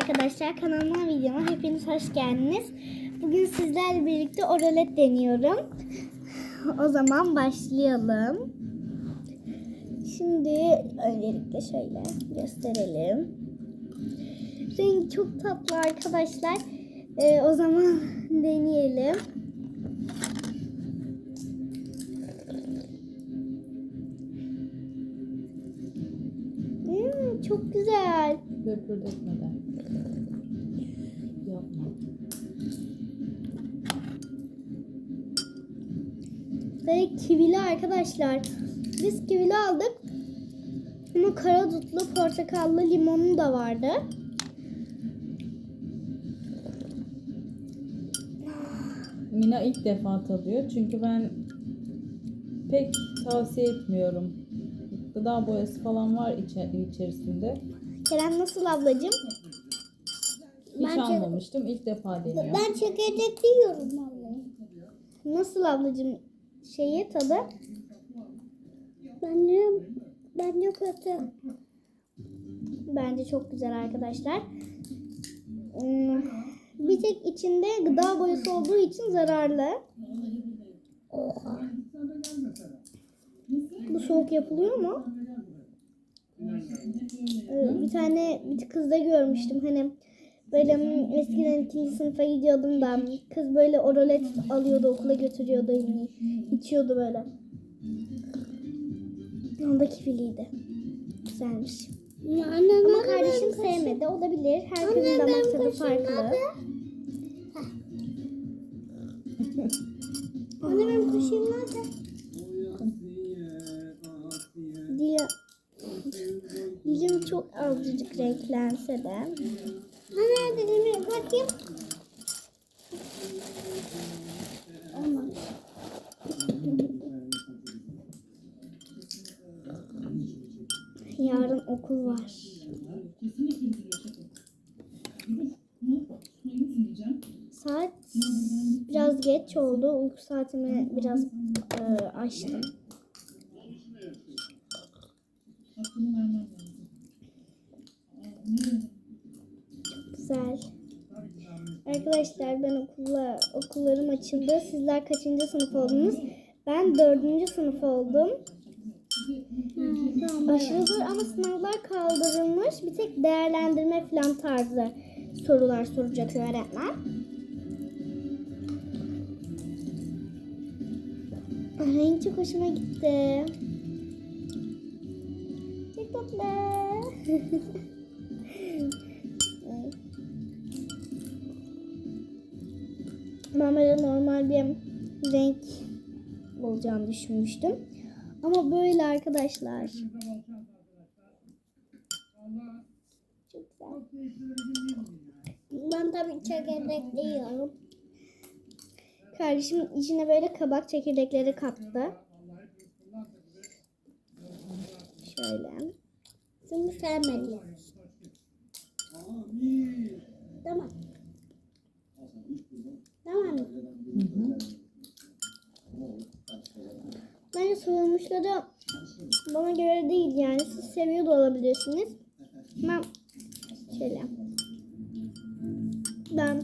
arkadaşlar kanalıma videoma hepiniz hoş geldiniz. Bugün sizlerle birlikte oralet deniyorum. O zaman başlayalım. Şimdi öncelikle şöyle gösterelim. Renk çok tatlı arkadaşlar. Ee, o zaman deneyelim. Hmm, çok güzel. Löpürdetmeden. Yapma. Ve kivili arkadaşlar. Biz kivili aldık. Ama karadutlu, portakallı, limonlu da vardı. Mina ilk defa tadıyor. Çünkü ben pek tavsiye etmiyorum. Gıda boyası falan var içe- içerisinde. Kerem nasıl ablacığım? Hiç Bence- almamıştım. İlk defa deniyor. Ben çekirdek yiyorum vallahi. Nasıl ablacığım şeyi tadı? Bence bence kötü. Bence çok güzel arkadaşlar. Hmm, Bir tek içinde gıda boyası olduğu için zararlı. Oha. Bu soğuk yapılıyor mu? Ee, Bir tane bir kızda görmüştüm hani böyle eskiden ikinci sınıfa gidiyordum da kız böyle oralet alıyordu okula götürüyordu yani içiyordu böyle. Onda kifiliydi. Güzelmiş. Ama kardeşim sevmedi. Olabilir. Herkesin damak tadı farklı. Anne benim kaşığım nerede? Dil, dilim çok azıcık renklense de. Anne dilimi bakayım. Yarın okul var. Saat biraz geç oldu. Uyku saatimi biraz e. Güzel. Arkadaşlar ben okulla, okullarım açıldı. Sizler kaçıncı sınıf oldunuz? Ben dördüncü sınıf oldum. Aşırı zor ama sınavlar kaldırılmış. Bir tek değerlendirme falan tarzı sorular soracak öğretmen. Ay, Renk çok hoşuma gitti. Çok tatlı. Ben normal bir renk olacağını düşünmüştüm. Ama böyle arkadaşlar. Çok güzel. Ben tabii çekirdek yiyorum. Kardeşim içine böyle kabak çekirdekleri kattı. Şöyle. Şimdi sevmedim. Tamam. Tamam. Hı hı. Soyulmuşları bana göre değil yani. Siz seviyor da olabilirsiniz. Ben şöyle. Ben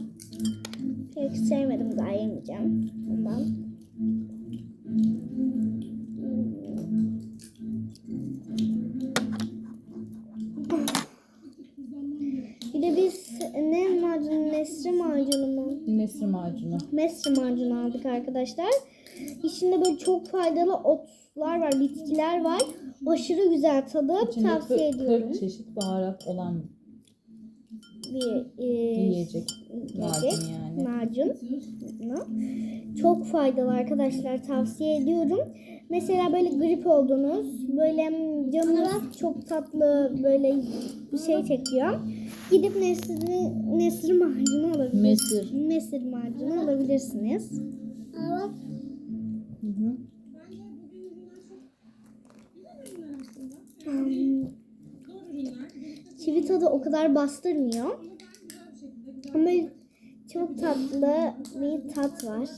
pek sevmedim daha yemeyeceğim. Ondan. Mesri macunu aldık arkadaşlar. İçinde böyle çok faydalı otlar var, bitkiler var. Aşırı güzel tadı. İçinde Tavsiye 40, ediyorum. 40 çeşit baharat olan Bir e, yiyecek. Macun yani. macun. Çok faydalı arkadaşlar. Tavsiye ediyorum. Mesela böyle grip oldunuz. Böyle canınız çok tatlı böyle bir şey çekiyor. Gidip nesri, nesri macunu alabilirsiniz. Mesir. Mesir macunu alabilirsiniz. Evet. Hı hı. Çivi tadı o kadar bastırmıyor. Ama çok tatlı bir tat var.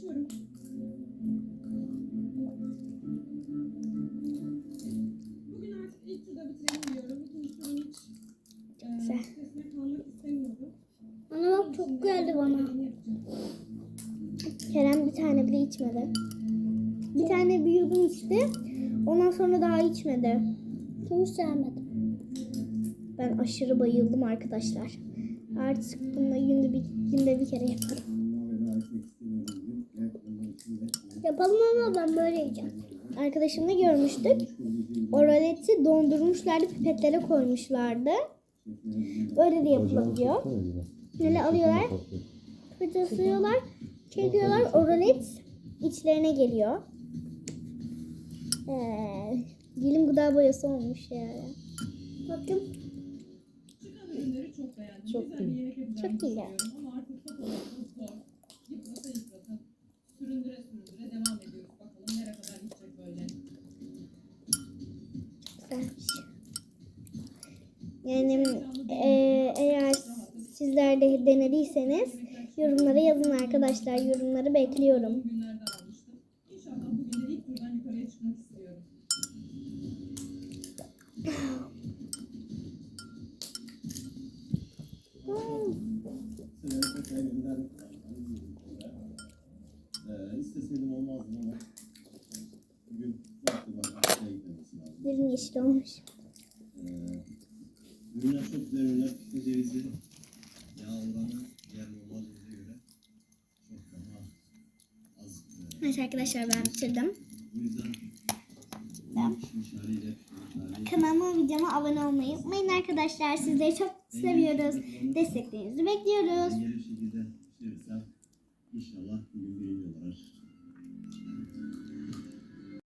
açıyorum. Bugün artık ilk turda bitirelim diyorum. İkinci turun hiç e, sitesine kalmak istemiyorum. Ana bak çok geldi bana. Kerem bir tane bile içmedi. Bir tane büyüğünü içti. Ondan sonra daha içmedi. Hiç sevmedim. Ben aşırı bayıldım arkadaşlar. Artık bunu günde bir, günde bir kere yaparım. Yapalım ama ben böyle yiyeceğim. Arkadaşımla görmüştük. O roleti dondurmuşlardı, pipetlere koymuşlardı. Böyle de yapılabiliyor. Böyle alıyorlar, fırçalıyorlar, çekiyorlar. O rolet içlerine geliyor. Ee, dilim gıda boyası olmuş ya. Bakın çok iyi. Çok iyi. Yani e, eğer sizler de denediyseniz yorumlara yazın arkadaşlar. Yorumları bekliyorum. İsteseydim olmazdı ama bugün lazım. Dilim yeşil olmuş. Ürünler çok güzel ürünler. Fitne cevizi yağ oranı göre çok daha az. Evet arkadaşlar ben bitirdim. o yüzden Ben- pişmiş haliyle pişmiş hali Kanalıma videoma abone olmayı unutmayın arkadaşlar. Sizleri çok seviyoruz. Desteklerinizi bekliyoruz. dengeli bir